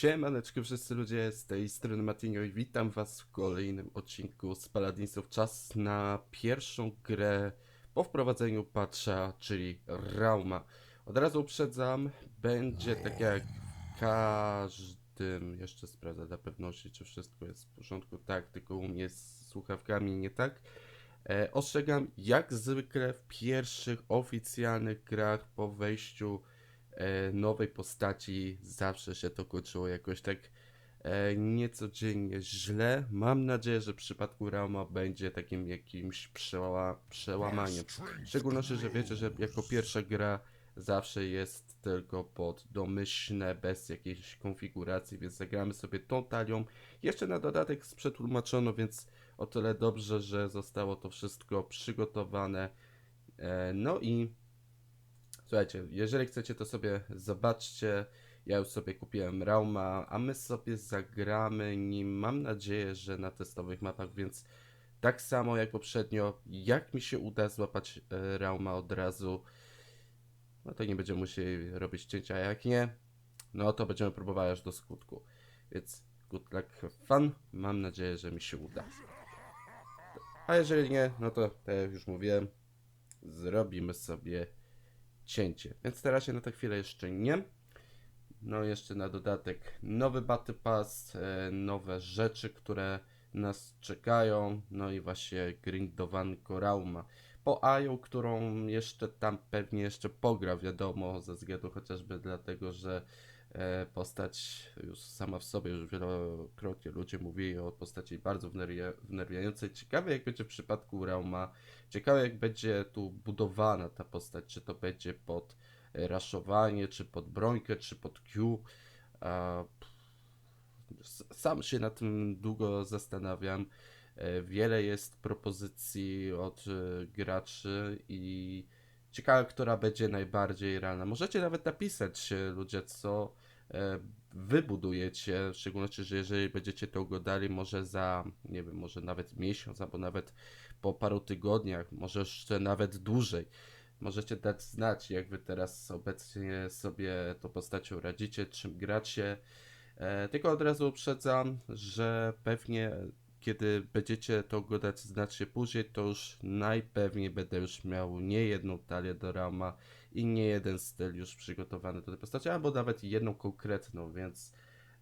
Siemaneczko wszyscy ludzie, z tej strony Matinio i witam was w kolejnym odcinku z Paladinsów. Czas na pierwszą grę po wprowadzeniu patcha, czyli Rauma. Od razu uprzedzam, będzie tak jak każdym, jeszcze sprawdzę dla pewności, czy wszystko jest w porządku. Tak, tylko u mnie z słuchawkami nie tak. E, ostrzegam, jak zwykle w pierwszych oficjalnych grach po wejściu nowej postaci zawsze się to kończyło jakoś tak e, niecodziennie źle. Mam nadzieję, że w przypadku Rauma będzie takim jakimś przeła przełamaniem. W szczególności, że wiecie, że jako pierwsza gra zawsze jest tylko pod domyślne, bez jakiejś konfiguracji, więc zagramy sobie tą talią. Jeszcze na dodatek przetłumaczono, więc o tyle dobrze, że zostało to wszystko przygotowane. E, no i słuchajcie, jeżeli chcecie, to sobie zobaczcie. Ja już sobie kupiłem Rauma, a my sobie zagramy nim. Mam nadzieję, że na testowych mapach, więc tak samo jak poprzednio, jak mi się uda złapać e, Rauma od razu, no to nie będziemy musieli robić cięcia, jak nie, no to będziemy próbowali aż do skutku. Więc good luck, fun. Mam nadzieję, że mi się uda. A jeżeli nie, no to tak jak już mówiłem, zrobimy sobie cięcie. Więc teraz się na tę chwilę jeszcze nie. No jeszcze na dodatek nowy Battle Pass, e, nowe rzeczy, które nas czekają, no i właśnie grindowanko Rauma. Po Aju, którą jeszcze tam pewnie jeszcze pogra, wiadomo, ze względu chociażby dlatego, że postać już sama w sobie, już wielokrotnie ludzie mówili o postaci bardzo wnerwia- wnerwiającej. Ciekawe jak będzie w przypadku Rauma, ciekawe jak będzie tu budowana ta postać, czy to będzie pod e, raszowanie, czy pod brońkę, czy pod Q. Sam się nad tym długo zastanawiam. E, Wiele jest propozycji od e, graczy i ciekawe, która będzie najbardziej realna. Możecie nawet napisać e, ludzie, co e, wy budujecie, w szczególności, że jeżeli będziecie to oglądali może za, nie wiem, może nawet miesiąc, albo nawet po paru tygodniach, może jeszcze nawet dłużej. Możecie dać znać, jak wy teraz obecnie sobie tą postacią radzicie, czym gracie. E, tylko od razu uprzedzam, że pewnie kiedy będziecie to oglądać znacznie później, to już najpewniej będę już miał nie jedną talię do Rama i nie jeden styl już przygotowany do tej postaci, albo nawet jedną konkretną, więc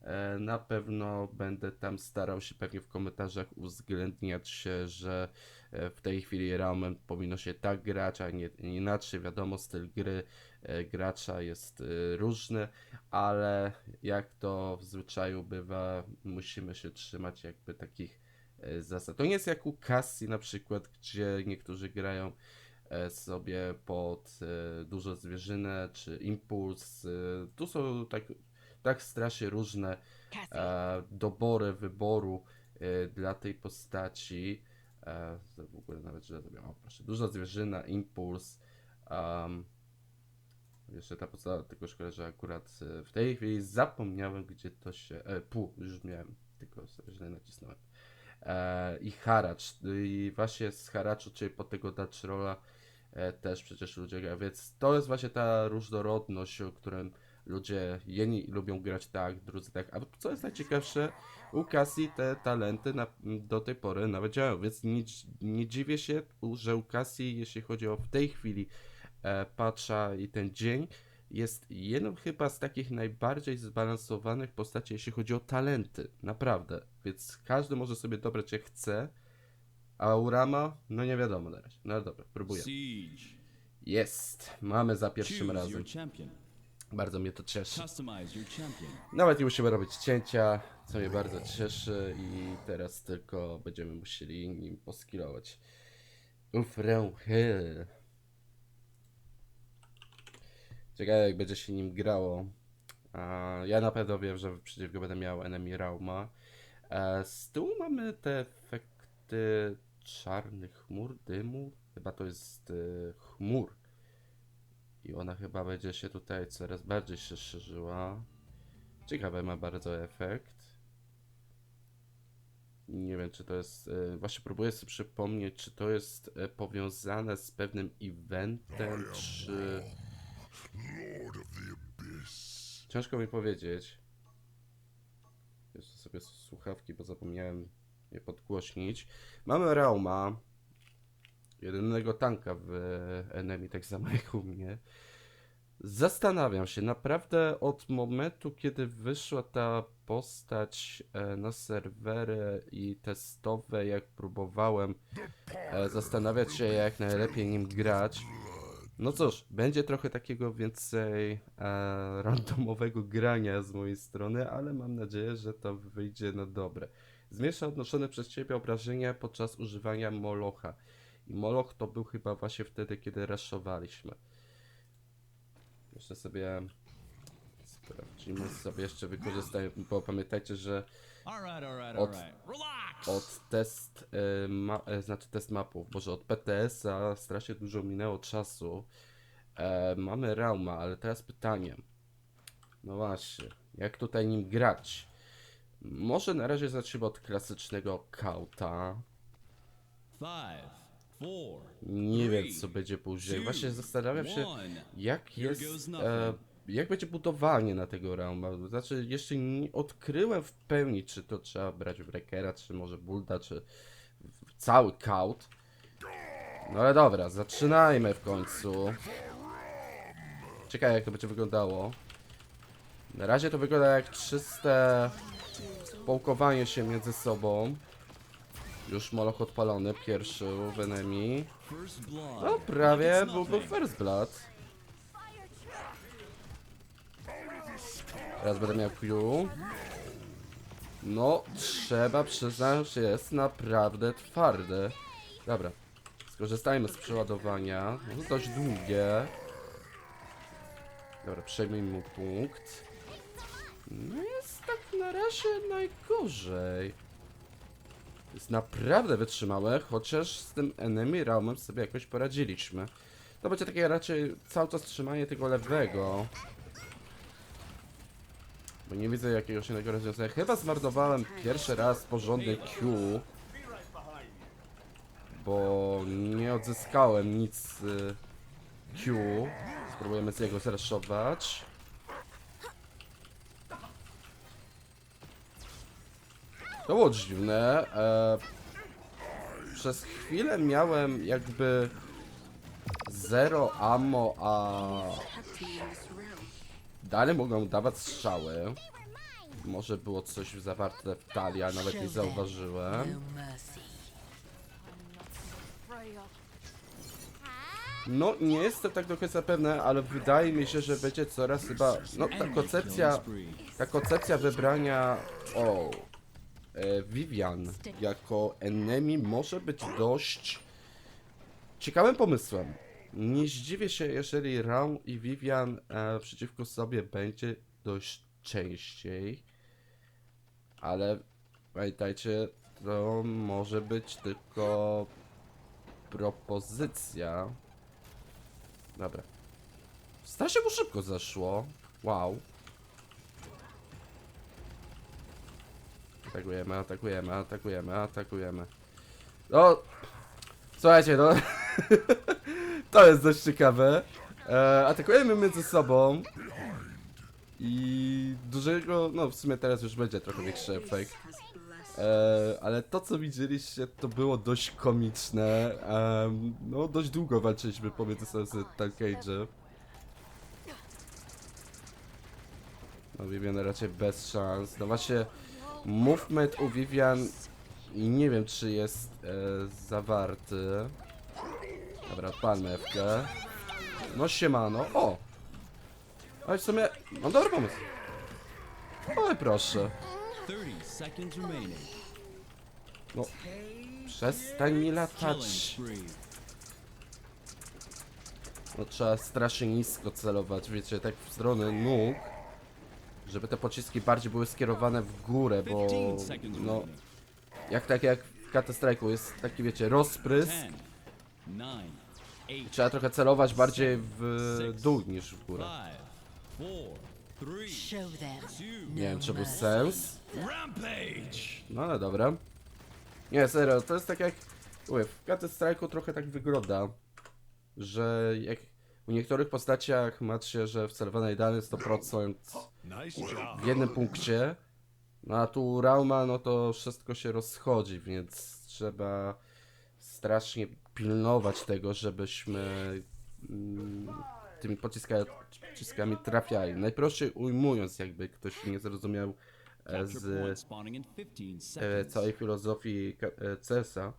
e, na pewno będę tam starał się pewnie w komentarzach uwzględniać się, że e, w tej chwili Ramem powinno się tak grać, a nie nie inaczej. Wiadomo, styl gry e, gracza jest różny, ale jak to w zwyczaju bywa, musimy się trzymać jakby takich zasad. To nie jest jak u Cassie na przykład, gdzie niektórzy grają sobie pod e, dużo zwierzynę czy impuls. e, Tu są tak, tak strasznie różne e, dobory wyboru e, dla tej postaci. E, to w ogóle nawet źle zrobiłem. O, proszę. Duża zwierzyna, impuls. Um, jeszcze ta podstawa, tylko szkoda, że akurat e, w tej chwili zapomniałem, gdzie to się. E, pół, już miałem, tylko źle nacisnąłem. E, I haracz. I właśnie z haraczu, czyli pod tego Dutch Rolla e, też przecież ludzie grają. Więc to jest właśnie ta różnorodność, o którym ludzie jedni lubią grać tak, drudzy tak. A co jest najciekawsze, u Cassie te talenty na, do tej pory nawet działają, więc nie, nie dziwię się, że u Cassie, jeśli chodzi o w tej chwili e, patcha i ten dzień, jest jedną chyba z takich najbardziej zbalansowanych postaci, jeśli chodzi o talenty. Naprawdę. Więc każdy może sobie dobrać jak chce. A u Rama, no nie wiadomo na razie. No dobra, próbuję. Siege. Jest. Mamy za pierwszym Choose razem. your champion. Bardzo mnie to cieszy. Customize your champion. Nawet nie musimy robić cięcia, co mnie bardzo cieszy i teraz tylko będziemy musieli nim poskilować. Uf, Hill. Ciekawe jak będzie się nim grało. A, ja na pewno wiem, że przeciwko będę miał enemy Rauma. E, z tyłu mamy te efekty czarnych chmur, dymu. Chyba to jest e, chmur. I ona chyba będzie się tutaj coraz bardziej się szerzyła. Ciekawy ma bardzo efekt. Nie wiem, czy to jest. e, Właśnie próbuję sobie przypomnieć, czy to jest e, powiązane z pewnym eventem, czy. Ciężko mi powiedzieć. sobie słuchawki, bo zapomniałem je podgłośnić. Mamy Rauma, jedynego tanka w enemy, tak samo jak u mnie. Zastanawiam się, naprawdę od momentu, kiedy wyszła ta postać e, na serwery i testowe, jak próbowałem e, zastanawiać się, jak najlepiej nim grać. No cóż, będzie trochę takiego więcej e, randomowego grania z mojej strony, ale mam nadzieję, że to wyjdzie na dobre. Zmniejsza odnoszone przez Ciebie obrażenia podczas używania Molocha. I Moloch to był chyba właśnie wtedy, kiedy raszowaliśmy. Jeszcze sobie sprawdzimy, sobie jeszcze wykorzystajmy, bo pamiętajcie, że Od- od test, e, ma, e, znaczy test mapów, boże od PTS-a strasznie dużo minęło czasu. E, mamy Rauma, ale teraz pytanie. No właśnie, jak tutaj nim grać? Może na razie zacznijmy od klasycznego kauta. Nie wiem co będzie później. Właśnie zastanawiam się jak jest, e, jak będzie budowanie na tego Rauma. Znaczy jeszcze nie odkryłem w pełni czy to trzeba brać Wreckera, czy może Bulda, czy cały kaut. No ale dobra, zaczynajmy w końcu. Ciekawe jak to będzie wyglądało. Na razie to wygląda jak czyste połkowanie się między sobą. Już moloch odpalony, pierwszy w enemy. No prawie byłby first blood. Teraz będę miał Q. No, trzeba przyznać, że jest naprawdę twardy. Dobra, skorzystajmy z przeładowania. No, dość długie. Dobra, przejmijmy mu punkt. No jest tak na razie najgorzej. Jest naprawdę wytrzymałe, chociaż z tym enemy realmem sobie jakoś poradziliśmy. To będzie takie raczej cały czas trzymanie tego lewego. Bo nie widzę jakiegoś innego rozwiązania. Chyba zmarnowałem pierwszy raz porządny Q. Bo nie odzyskałem nic y, Q. Spróbujemy z niego zreszować. To było dziwne. E, przez chwilę miałem jakby zero ammo, a dalej mogłem dawać strzały. Może było coś zawarte w talii, a nawet nie zauważyłem. No. No, nie jestem tak do końca pewny, ale wydaje mi się, że będzie coraz chyba... No, ta koncepcja... Ta koncepcja wybrania... O... E, Vivian jako enemy może być dość ciekawym pomysłem. Nie zdziwię się, jeżeli Raum i Vivian e, przeciwko sobie będzie dość częściej. Ale pamiętajcie, to może być tylko propozycja. Dobra. Strasznie mu szybko zeszło. Wow. Atakujemy, atakujemy, atakujemy, atakujemy. No, słuchajcie, no. to jest dość ciekawe. E, atakujemy między sobą. I dużego, no w sumie teraz już będzie trochę większy efekt. E, ale to co widzieliście to było dość komiczne. Em, no dość długo walczyliśmy pomiędzy sobą z Tankage'em. No Vivian raczej bez szans. No właśnie movement u Vivian nie wiem czy jest e, zawarty. Dobra, odpalmy Fkę. No siemano. O! Ale w sumie mam dobry pomysł. Oj proszę. 30 seconds remaining. No, przestań mi latać. No trzeba strasznie nisko celować, wiecie, tak w stronę nóg. Żeby te pociski bardziej były skierowane w górę, bo 15 seconds no, jak tak jak w Counter Strike'u jest taki wiecie, rozprysk. 10, 9, 8, Trzeba trochę celować bardziej w dół niż w górę. 5, 4, 3, Show them 2, Nie wiem czy był sens. No ale dobra. Nie, serio, to jest tak jak... Mówię, w Counter Strike'u trochę tak wygląda, że jak u niektórych postaciach macie, że wcelowane idealnie 100% Nice job. w jednym punkcie, No a tu Rauma, no to wszystko się rozchodzi, więc trzeba strasznie pilnować tego, żebyśmy mm, tymi pociska, pociskami trafiali. Najprościej ujmując, jakby ktoś nie zrozumiał e, z point spawning in 15 e, całej filozofii e, CS-a.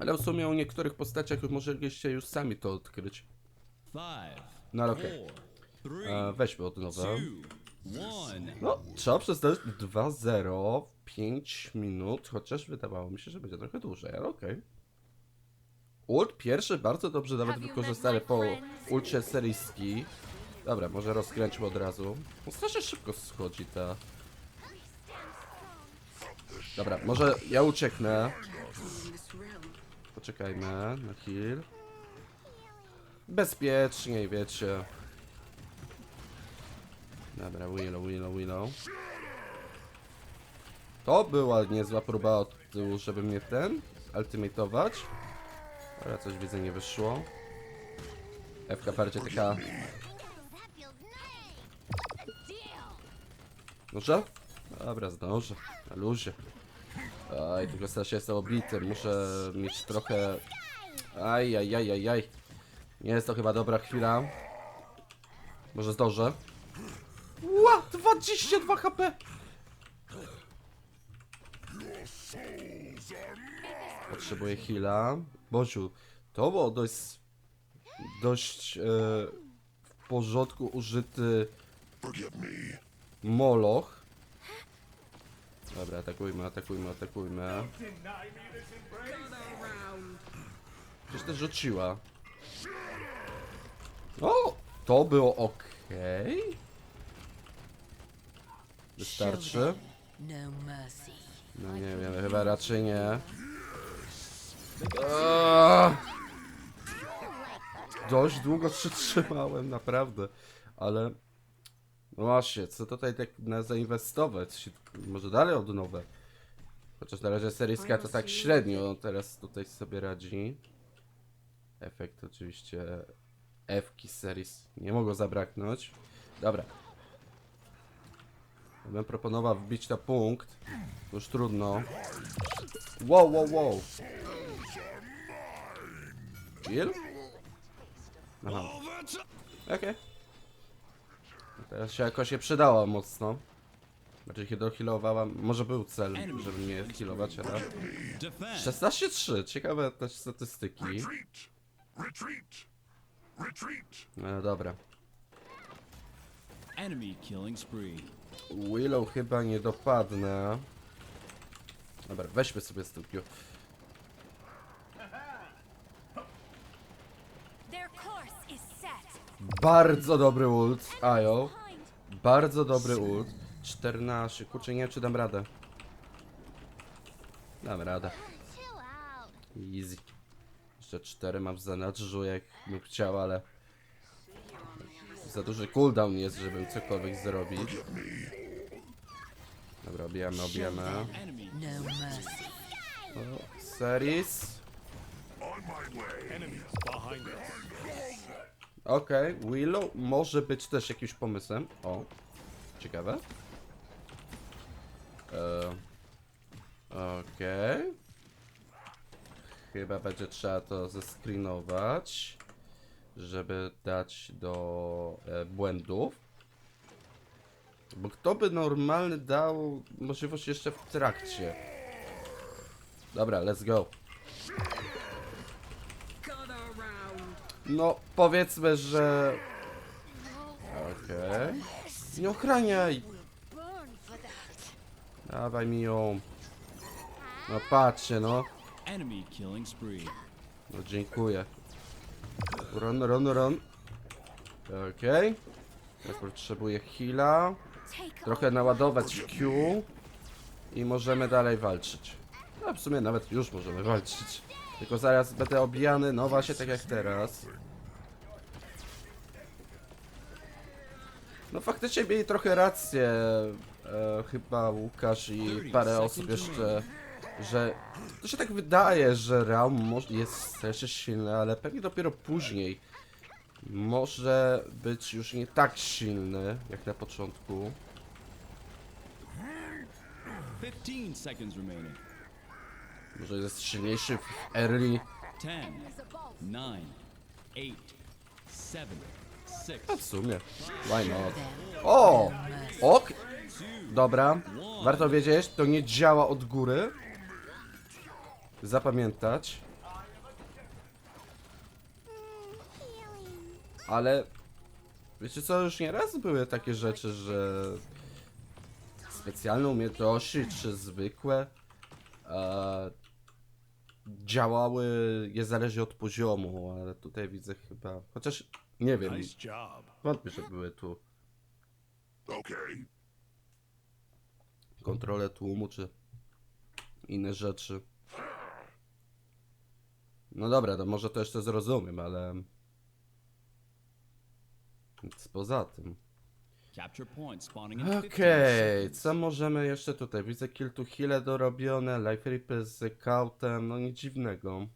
Ale w sumie o niektórych postaciach mogliście już sami to odkryć. No ale okej. E, weźmy od nowa. No, trzeba przyznać 2-0 w 5 minut, chociaż wydawało mi się, że będzie trochę dłużej, ale okej. Ult pierwszy bardzo dobrze nawet wykorzystany po ulcie seryjski. Dobra, może rozkręćmy od razu. No strasznie szybko schodzi ta... Dobra, może ja ucieknę. Poczekajmy na heal. Bezpieczniej, wiecie. Dobra, Willow, Willow, Willow. To była niezła próba od tyłu, żeby mnie ten ultimatować. Ale coś widzę nie wyszło. FK bardziej taka... Może? Dobra, zdążę. Na luzie. Aj, tylko strasznie jestem obity. Muszę mieć trochę... Aj, aj, aj, aj, aj. Nie jest to chyba dobra chwila. Może zdążę? Ła! 22 HP! Potrzebuję heala. Boziu, to było dość... Dość... E, w porządku użyty... Moloch. Dobra, atakujmy, atakujmy, atakujmy. Przecież też rzuciła. O! To było ok. Wystarczy. No nie wiem, chyba raczej nie. Dość długo przytrzymałem, naprawdę. Ale... No właśnie, co tutaj tak na zainwestować? Może dalej od nowe. Chociaż na razie seryjska to tak średnio teraz tutaj sobie radzi. Efekt oczywiście F-ki series nie mogło zabraknąć. Dobra. Ja bym proponował wbić na punkt. Już trudno. Wow, wow, wow. Kill? Aha. Okej. Teraz się jakoś się przydała mocno. Znaczy się dohealowała. Może był cel, żeby mnie healować, ale... Defend. 16-3, ciekawe też statystyki. No dobra. Willow chyba nie dopadnę. Dobra, weźmy sobie z tym set. Bardzo dobry ult, Ajo. Bardzo dobry ult. 14, kurczę, nie wiem czy dam radę. Dam radę. Easy. Jeszcze 4 mam w zanadrzu, jak bym chciał, ale... Za duży cooldown jest, żebym cokolwiek zrobić. Dobra, obijamy, obijamy. O, Seris. Okej, Willow może być też jakimś pomysłem. O, ciekawe. E, Okej. Chyba będzie trzeba to zescreenować, żeby dać do e, błędów. Bo kto by normalny dał możliwość jeszcze w trakcie? Dobra, let's go. No, powiedzmy, że... Okej. Nie ochraniaj! Dawaj mi ją. No patrzcie, no. No dziękuję. Run, run, run. Okej. Ja potrzebuję heala. Trochę naładować Q. I możemy dalej walczyć. No w sumie nawet już możemy walczyć. Tylko zaraz będę obijany, no właśnie tak jak teraz. No faktycznie mieli trochę rację. E, chyba Łukasz i parę osób jeszcze, że to się tak wydaje, że moż- jest strasznie silny, ale pewnie dopiero później może być już nie tak silny jak na początku. 15 seconds remaining. Może jest silniejszy w early. 10, 9, 8, 7, 6, A w sumie. Why not? O! Ok! Dobra. Warto wiedzieć, to nie działa od góry. Zapamiętać. Ale wiecie co, już nieraz były takie rzeczy, że specjalne umiejętności czy zwykłe e, działały niezależnie od poziomu, ale tutaj widzę chyba, chociaż nie wiem, Nice job. wątpię, że były tu Okay. kontrole tłumu czy inne rzeczy. No dobra, to może to jeszcze zrozumiem, ale nic poza tym. capture point spawning in 15 Okej, seconds. co możemy jeszcze tutaj? Widzę kill to heal dorobione, life ripy z kautem, no nic dziwnego.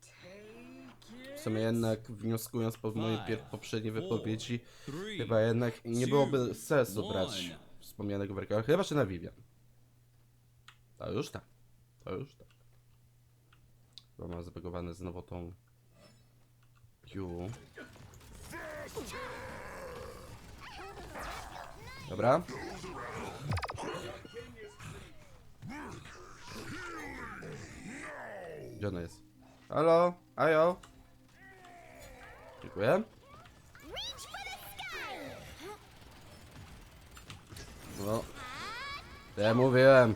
Sumie jednak wnioskując po mojej poprzedniej wypowiedzi, chyba jednak nie byłoby sensu brać wspomnianego werka, chyba że na Vivian. To już tak, to już tak. Bo mam zbagowane znowu tą Q. Dobra. Gdzie ona jest? Halo? Ajo? Dziękuję. No. Ja mówiłem.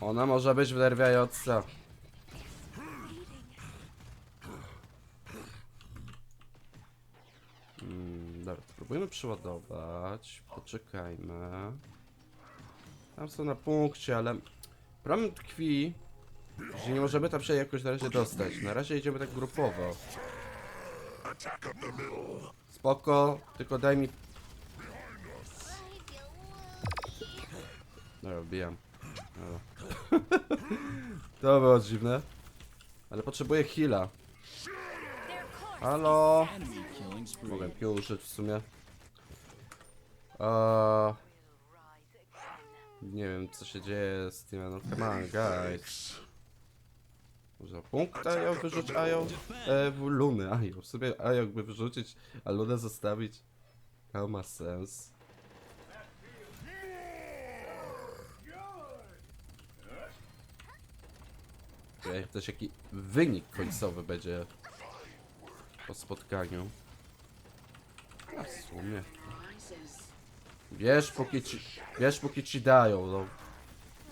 Ona może być wnerwiająca. Mm, dobra, spróbujmy przeładować. Poczekajmy. Tam są na punkcie, ale problem tkwi, że nie możemy tam się jakoś na razie dostać. Na razie idziemy tak grupowo. Attack up the middle. Spoko, tylko daj mi... No, wbijam. Dobra. to było dziwne. Ale potrzebuję heala. Halo? Mogę Q użyć w sumie. Nie wiem co się dzieje z tym, no come on guys. Może punkt Ajo wyrzuć Ajo? E, w Luny Ajo. W sumie Ajo jakby wyrzucić, a Lunę zostawić. To ma sens. Okay, też jaki wynik końcowy będzie po spotkaniu. A w sumie. Wiesz póki ci, wiesz póki ci dają, no.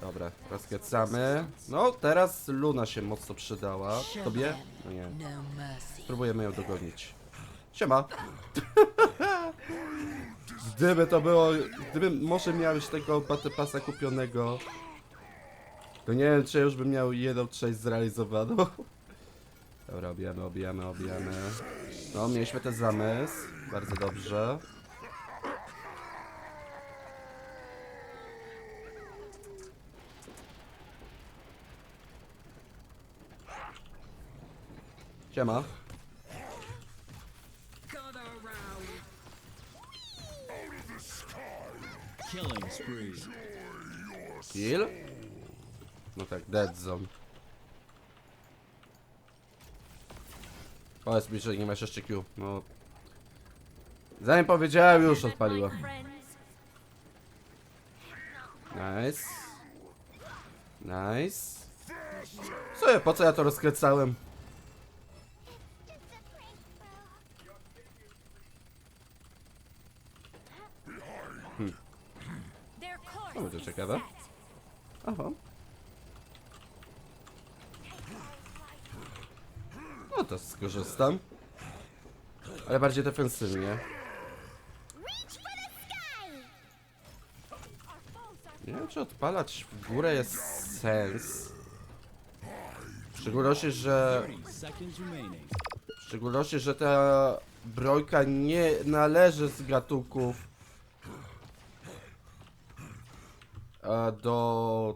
Dobra, rozkręcamy. No, teraz Luna się mocno przydała. Tobie? No nie. No. Spróbujemy ją dogonić. Siema. Gdyby to było, gdybym może miałeś tego Battle Passa kupionego, to nie wiem, czy już bym miał jedną część zrealizowaną. Dobra, obijamy, obijamy, obijamy. No, mieliśmy ten zamysł. Bardzo dobrze. Siema. Kill? No tak, dead zone. Powiedz mi, że nie masz jeszcze Q. No. Zanim powiedziałem, już odpaliła. Nice. Nice. Co po co ja to rozkręcałem? To będzie ciekawe. Aha. No to skorzystam. Ale bardziej defensywnie. Nie wiem, czy odpalać w górę jest sens. W szczególności, że... 30 seconds remaining. W szczególności, że ta brojka nie należy z gatunków e, do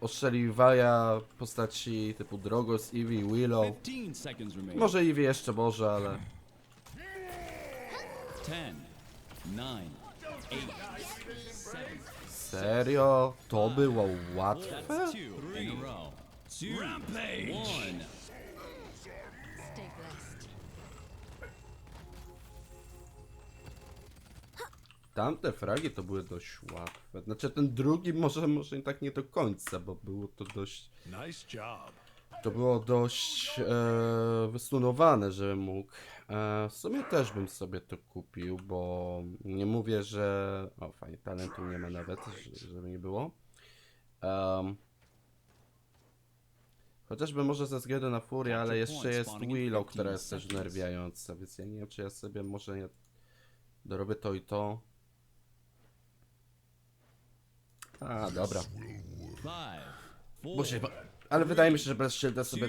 ostrzeliwania postaci typu Drogos, Eevee, Willow. 15 seconds remaining. Może Eevee jeszcze może, ale... 10, 9, 8, 7, Serio? To było łatwe? Tamte fragi to były dość łatwe. Znaczy ten drugi może, może i tak nie do końca, bo było to dość... Nice job. To było dość e, wystunowane, żebym mógł. E, w sumie też bym sobie to kupił, bo nie mówię, że... O, fajnie, talentu nie ma nawet, że- żeby nie było. Em, chociażby może ze względu na furię, ale jeszcze jest Willow, która jest też nerwiająca, więc ja nie wiem, czy ja sobie może nie dorobię to i to. A, dobra. Muszę, ale wydaje mi się, że bez shielda sobie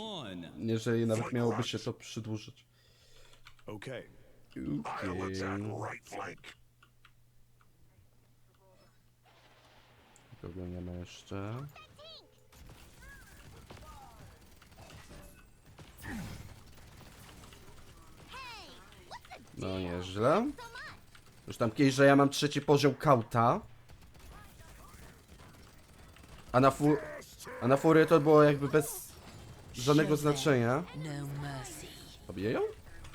One. jeżeli nawet miałoby się to przedłużyć. Okay. Okej. Flank. Kogo nie ma jeszcze? No nieźle. Już tam kiedyś, że ja mam trzeci poziom kauta. A na, fu a na to było jakby bez żadnego znaczenia. Pobiję ją?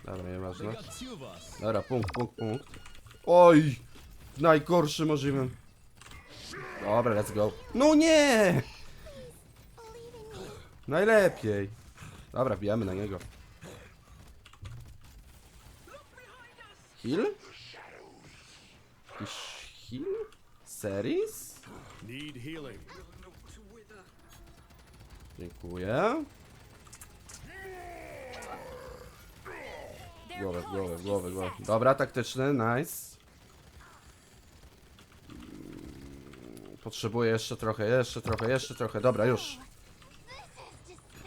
Dobra, nieważne. Dobra, punkt, punkt, punkt. Oj! W najgorszym możliwym. Dobra, let's go. No nie! Najlepiej. Dobra, bijamy na niego. Heal? Jakiś heal? Series? Need. Dziękuję. Głowę, głowę, głowę, głowę. Dobra, taktyczny, nice. Potrzebuję jeszcze trochę, jeszcze trochę, jeszcze trochę. Dobra, już.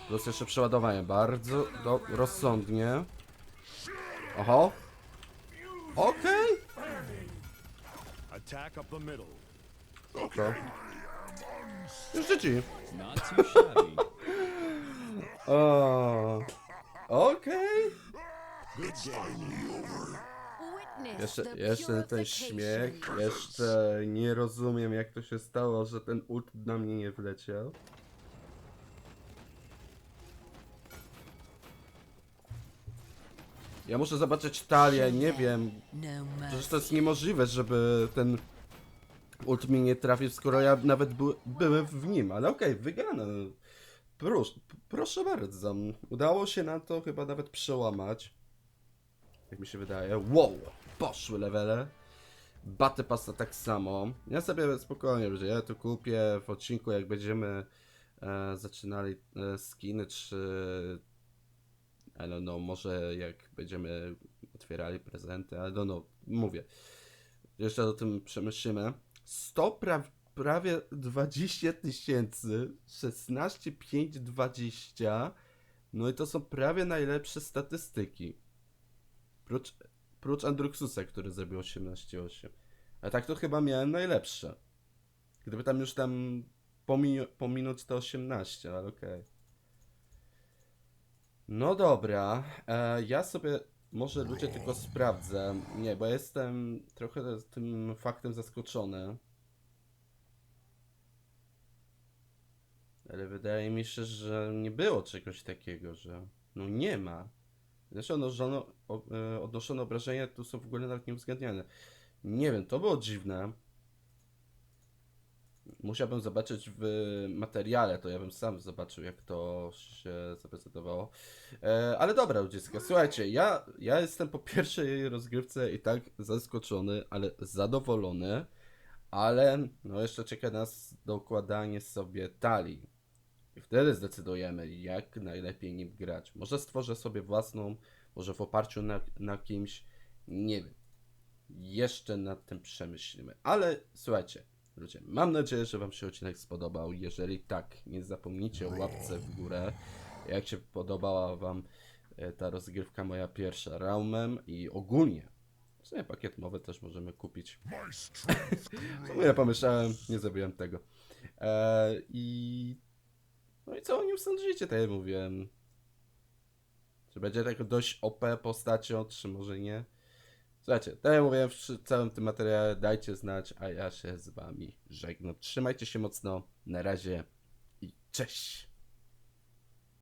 Plus jeszcze przeładowanie. Bardzo do, rozsądnie. Oho. Okej. Attack up the middle. Okay. Już dzieci. O. Okej. Jeszcze, jeszcze ten śmiech. Jeszcze nie rozumiem jak to się stało, że ten ult na mnie nie wleciał. Ja muszę zobaczyć talię, nie wiem. Przecież to jest niemożliwe, żeby ten ult mi nie trafił, skoro ja nawet by, byłem w nim. Ale okej, wygrana. Proszę, proszę bardzo. Udało się na to chyba nawet przełamać. Jak mi się wydaje. Wow! Poszły levele. Battle Passa tak samo. Ja sobie spokojnie ludzie, ja to kupię w odcinku jak będziemy e, zaczynali e, skiny, czy I don't know, może jak będziemy otwierali prezenty, I know, mówię. Jeszcze o tym przemyślimy. 100 pra prawie 20 tysięcy, 16 5 20. No i to są prawie najlepsze statystyki. Prócz, prócz Andruxusa, który zrobił 18,8. A tak to chyba miałem najlepsze. Gdyby tam już tam pomi pominąć te 18, ale okej. No dobra, e, ja sobie może ludzie tylko sprawdzę. Nie, bo jestem trochę tym faktem zaskoczony. Ale wydaje mi się, że nie było czegoś takiego, że no nie ma. Zresztą odnoszono, o, e, odnoszone obrażenia tu są w ogóle nawet nieuwzględniane. Nie wiem, to było dziwne. Musiałbym zobaczyć w materiale, to ja bym sam zobaczył, jak to się zaprezentowało. E, ale dobra, ludziska, słuchajcie, ja, ja jestem po pierwszej rozgrywce i tak zaskoczony, ale zadowolony. Ale no jeszcze czeka nas dokładanie sobie talii. I wtedy zdecydujemy, jak najlepiej nim grać. Może stworzę sobie własną, może w oparciu na, na kimś, nie wiem. Jeszcze nad tym przemyślimy. Ale słuchajcie, ludzie, mam nadzieję, że Wam się odcinek spodobał. Jeżeli tak, nie zapomnijcie o łapce w górę. Jak się podobała Wam e, ta rozgrywka moja pierwsza Raumem i ogólnie. W sumie pakiet mowy też możemy kupić. Ja pomyślałem, nie zrobiłem tego. E, I no i co o nim sądzicie, tak jak mówiłem. Czy będzie tak dość OP postacią, czy może nie? Słuchajcie, tak jak mówiłem w całym tym materiale, dajcie znać, a ja się z wami żegnam. Trzymajcie się mocno, na razie i cześć!